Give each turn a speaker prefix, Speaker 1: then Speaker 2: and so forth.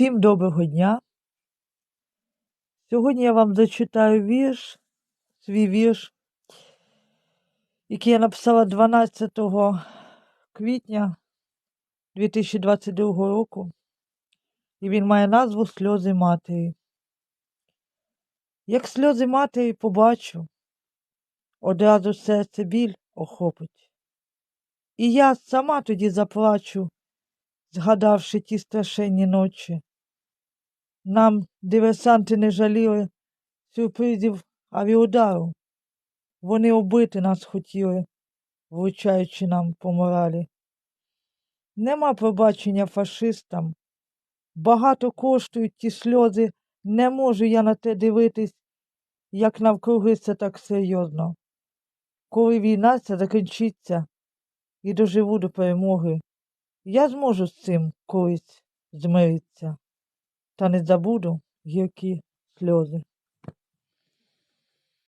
Speaker 1: Всім доброго дня. Сьогодні я вам зачитаю вірш, свій вірш, який я написала 12 квітня 2022 року. І він має назву Сльози матері. Як сльози матері побачу, одразу серце біль охопить. І я сама тоді заплачу, згадавши ті страшенні ночі. Нам диверсанти не жаліли сюрпризів авіудару. Вони убити нас хотіли, влучаючи нам по моралі. Нема пробачення фашистам. Багато коштують ті сльози, не можу я на те дивитись, як навкруги це так серйозно. Коли війна ця закінчиться і доживу до перемоги, я зможу з цим колись змиритися, та не забуду гіркі сльози.